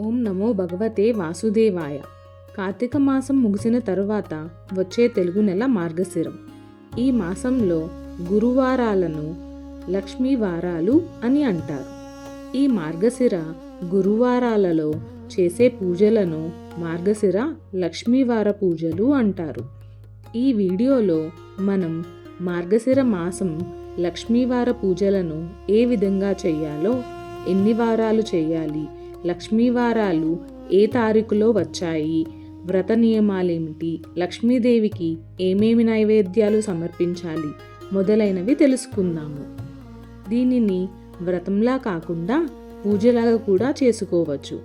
ఓం నమో భగవతే వాసుదేవాయ. కార్తీక మాసం ముగిసిన తరువాత వచ్చే తెలుగు నెల మార్గశిరం. ఈ మాసంలో గురువారాలను లక్ష్మీ వారాలు అని అంటారు. ఈ మార్గశిర గురువారాలలో చేసే పూజలను మార్గశిర లక్ష్మీవార పూజలు అంటారు. ఈ వీడియోలో మనం మార్గశిర మాసం లక్ష్మీవార పూజలను ఏ విధంగా చేయాలో ఎన్ని వారాలు చేయాలి లక్ష్మీవారాలు ఏ తారీఖులో వచ్చాయి? వ్రత నియమాలేమిటి? లక్ష్మీదేవికి ఏమేమి నైవేద్యాలు సమర్పించాలి? మొదలైనవి తెలుసుకుందాము. దీనిని వ్రతంలా కాకుండా పూజలాగా కూడా చేసుకోవచ్చు.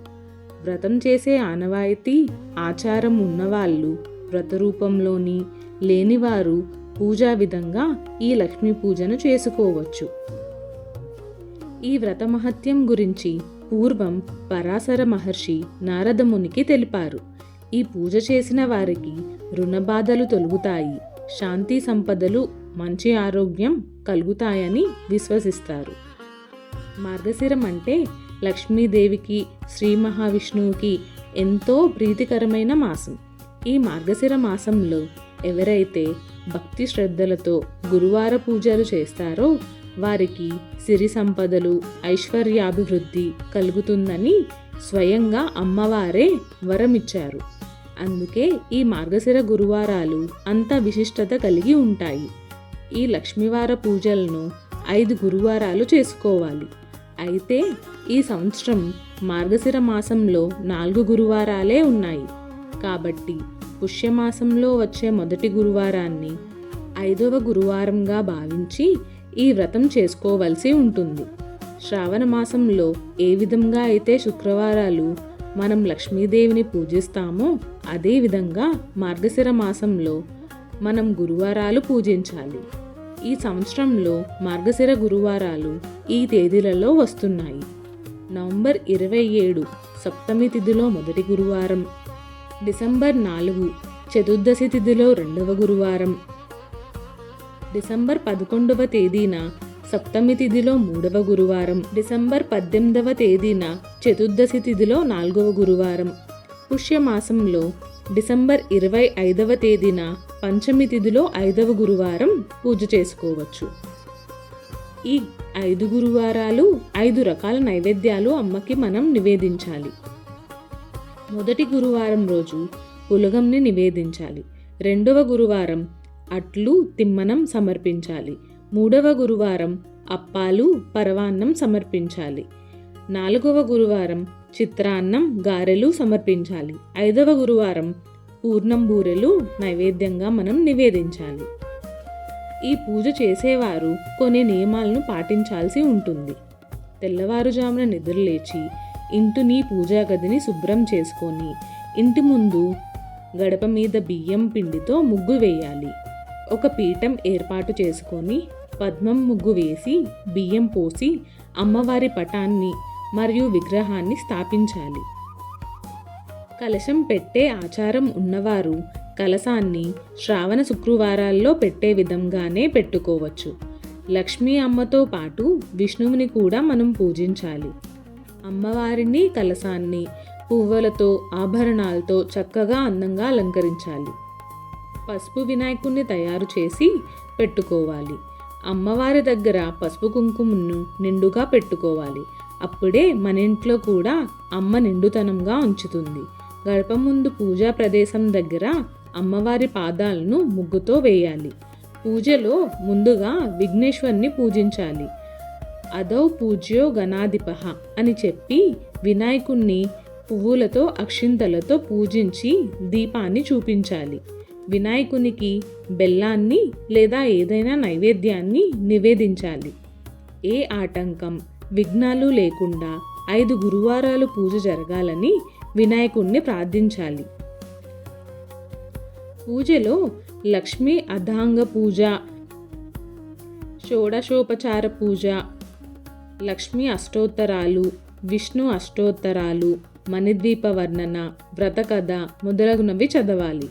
వ్రతం చేసే ఆనవాయితీ ఆచారం ఉన్నవాళ్ళు వ్రత రూపంలోని లేనివారు పూజా విధంగా ఈ లక్ష్మీ పూజను చేసుకోవచ్చు. ఈ వ్రత మహత్యం గురించి పూర్వం పరాశర మహర్షి నారదమునికి తెలిపారు. ఈ పూజ చేసిన వారికి రుణబాధలు తొలుగుతాయి. శాంతి సంపదలు మంచి ఆరోగ్యం కలుగుతాయని విశ్వసిస్తారు. మార్గశిరం అంటే లక్ష్మీదేవికి శ్రీ మహావిష్ణువుకి ఎంతో ప్రీతికరమైన మాసం. ఈ మార్గశిర మాసంలో ఎవరైతే భక్తి శ్రద్ధలతో గురువార పూజలు చేస్తారో వారికి సిరి సంపదలు ఐశ్వర్యాభివృద్ధి కలుగుతుందని స్వయంగా అమ్మవారే వరమిచ్చారు. అందుకే ఈ మార్గశిర గురువారాలు అంత విశిష్టత కలిగి ఉంటాయి. ఈ లక్ష్మీవార పూజలను ఐదు గురువారాలు చేసుకోవాలి. అయితే ఈ సంవత్సరం మార్గశిర మాసంలో నాలుగు గురువారాలే ఉన్నాయి. కాబట్టి పుష్యమాసంలో వచ్చే మొదటి గురువారాన్ని ఐదవ గురువారంగా భావించి ఈ వ్రతం చేసుకోవలసి ఉంటుంది. శ్రావణ మాసంలో ఏ విధంగా అయితే శుక్రవారాలు మనం లక్ష్మీదేవిని పూజిస్తామో అదే విధంగా మార్గశిర మాసంలో మనం గురువారాలు పూజించాలి. ఈ సంవత్సరంలో మార్గశిర గురువారాలు ఈ తేదీలలో వస్తున్నాయి. నవంబర్ ఇరవై ఏడు సప్తమి తిథిలో మొదటి గురువారం. డిసెంబర్ నాలుగు చతుర్దశి తిథిలో రెండవ గురువారం. డిసెంబర్ పదకొండవ తేదీన సప్తమి తిథిలో మూడవ గురువారం డిసెంబర్ పద్దెనిమిదవ తేదీన చతుర్దశి తిథిలో నాలుగవ గురువారం. పుష్యమాసంలో డిసెంబర్ ఇరవై ఐదవ తేదీన పంచమి తిథిలో ఐదవ గురువారం పూజ చేసుకోవచ్చు. ఈ ఐదు గురువారాలు ఐదు రకాల నైవేద్యాలు అమ్మకి మనం నివేదించాలి. మొదటి గురువారం రోజు పులగంని నివేదించాలి. రెండవ గురువారం అట్లు తిమ్మనం సమర్పించాలి. మూడవ గురువారం అప్పాలు పరవాన్నం సమర్పించాలి. నాలుగవ గురువారం చిత్రాన్నం గారెలు సమర్పించాలి. ఐదవ గురువారం పూర్ణం బూరెలు నైవేద్యంగా మనం నివేదించాలి. ఈ పూజ చేసేవారు కొన్ని నియమాలను పాటించాల్సి ఉంటుంది. తెల్లవారుజామున నిద్రలేచి ఇంటిని పూజా గదిని శుభ్రం చేసుకొని ఇంటి ముందు గడప మీద బియ్యం పిండితో ముగ్గు వేయాలి. ఒక పీఠం ఏర్పాటు చేసుకొని పద్మం ముగ్గు వేసి బియ్యం పోసి అమ్మవారి పటాన్ని మరియు విగ్రహాన్ని స్థాపించాలి. కలశం పెట్టే ఆచారం ఉన్నవారు కలశాన్ని శ్రావణ శుక్రవారాల్లో పెట్టే విధంగానే పెట్టుకోవచ్చు. లక్ష్మీ అమ్మతో పాటు విష్ణువుని కూడా మనం పూజించాలి. అమ్మవారిని కలశాన్ని పువ్వులతో ఆభరణాలతో చక్కగా అందంగా అలంకరించాలి. పసుపు వినాయకుణ్ణి తయారు చేసి పెట్టుకోవాలి. అమ్మవారి దగ్గర పసుపు కుంకుమను నిండుగా పెట్టుకోవాలి. అప్పుడే మన ఇంట్లో కూడా అమ్మ నిండుతనంగా ఉంచుతుంది. గడప ముందు పూజా ప్రదేశం దగ్గర అమ్మవారి పాదాలను ముగ్గుతో వేయాలి. పూజలో ముందుగా విఘ్నేశ్వర్ని పూజించాలి. అదౌ పూజ్యో గణాధిప అని చెప్పి వినాయకుణ్ణి పువ్వులతో అక్షింతలతో పూజించి దీపాన్ని చూపించాలి. వినాయకునికి బెల్లాన్ని లేదా ఏదైనా నైవేద్యాన్ని నివేదించాలి. ఏ ఆటంకం విఘ్నాలు లేకుండా ఐదు గురువారాలు పూజ జరగాలని వినాయకుణ్ణి ప్రార్థించాలి. పూజలో లక్ష్మీ అధాంగ పూజ షోడశోపచార పూజ లక్ష్మీ అష్టోత్తరాలు విష్ణు అష్టోత్తరాలు మణిద్వీప వర్ణన వ్రతకథ మొదలగునవి చదవాలి.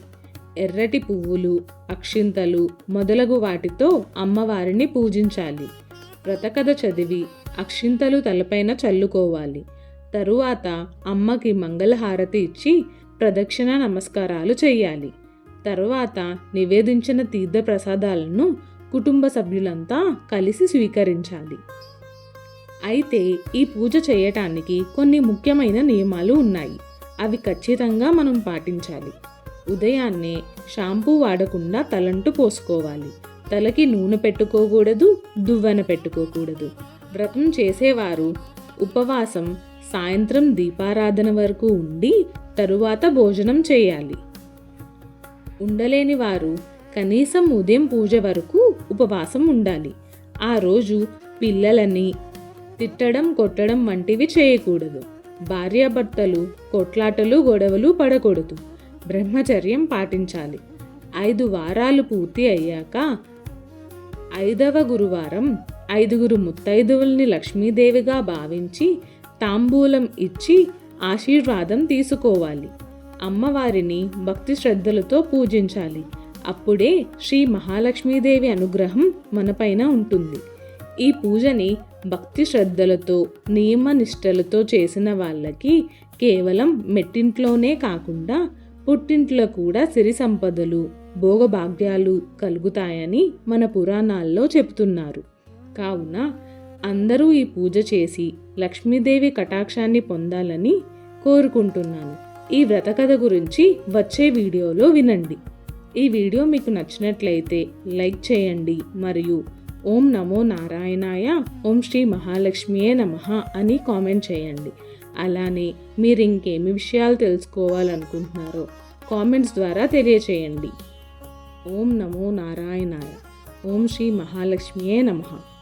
ఎర్రటి పువ్వులు అక్షింతలు మొదలగు వాటితో అమ్మవారిని పూజించాలి. వ్రతకథ చదివి అక్షింతలు తలపైన చల్లుకోవాలి. తరువాత అమ్మకి మంగళహారతి ఇచ్చి ప్రదక్షిణ నమస్కారాలు చేయాలి. తరువాత నివేదించిన తీర్థ ప్రసాదాలను కుటుంబ సభ్యులంతా కలిసి స్వీకరించాలి. అయితే ఈ పూజ చేయటానికి కొన్ని ముఖ్యమైన నియమాలు ఉన్నాయి. అవి ఖచ్చితంగా మనం పాటించాలి. ఉదయాన్నే షాంపూ వాడకుండా తలంటు పోసుకోవాలి. తలకి నూనె పెట్టుకోకూడదు దువ్వెన పెట్టుకోకూడదు. వ్రతం చేసేవారు ఉపవాసం సాయంత్రం దీపారాధన వరకు ఉండి తరువాత భోజనం చేయాలి. ఉండలేని వారు కనీసం ఉదయం పూజ వరకు ఉపవాసం ఉండాలి. ఆ రోజు పిల్లలని తిట్టడం కొట్టడం వంటివి చేయకూడదు. భార్యాభర్తలు కొట్లాటలు గొడవలు పడకూడదు. బ్రహ్మచర్యం పాటించాలి. ఐదు వారాలు పూర్తి అయ్యాక ఐదవ గురువారం ఐదుగురు ముత్తైదువుల్ని లక్ష్మీదేవిగా భావించి తాంబూలం ఇచ్చి ఆశీర్వాదం తీసుకోవాలి. అమ్మవారిని భక్తి శ్రద్ధలతో పూజించాలి. అప్పుడే శ్రీ మహాలక్ష్మీదేవి అనుగ్రహం మనపైన ఉంటుంది. ఈ పూజని భక్తి శ్రద్ధలతో నియమనిష్టలతో చేసిన వాళ్ళకి కేవలం మెట్టింట్లోనే కాకుండా పుట్టింట్లో కూడా సిరి సంపదలు భోగభాగ్యాలు కలుగుతాయని మన పురాణాల్లో చెబుతున్నారు. కావున అందరూ ఈ పూజ చేసి లక్ష్మీదేవి కటాక్షాన్ని పొందాలని కోరుకుంటున్నాను. ఈ వ్రతకథ గురించి వచ్చే వీడియోలో వినండి. ఈ వీడియో మీకు నచ్చినట్లయితే లైక్ చేయండి మరియు ఓం నమో నారాయణాయ ఓం శ్రీ మహాలక్ష్మియే నమ అని కామెంట్ చేయండి. అలానే మీరు ఇంకేమి విషయాలు తెలుసుకోవాలనుకుంటున్నారో కామెంట్స్ ద్వారా తెలియచేయండి. ఓం నమో నారాయణాయ. ఓం శ్రీ మహాలక్ష్మియే నమః.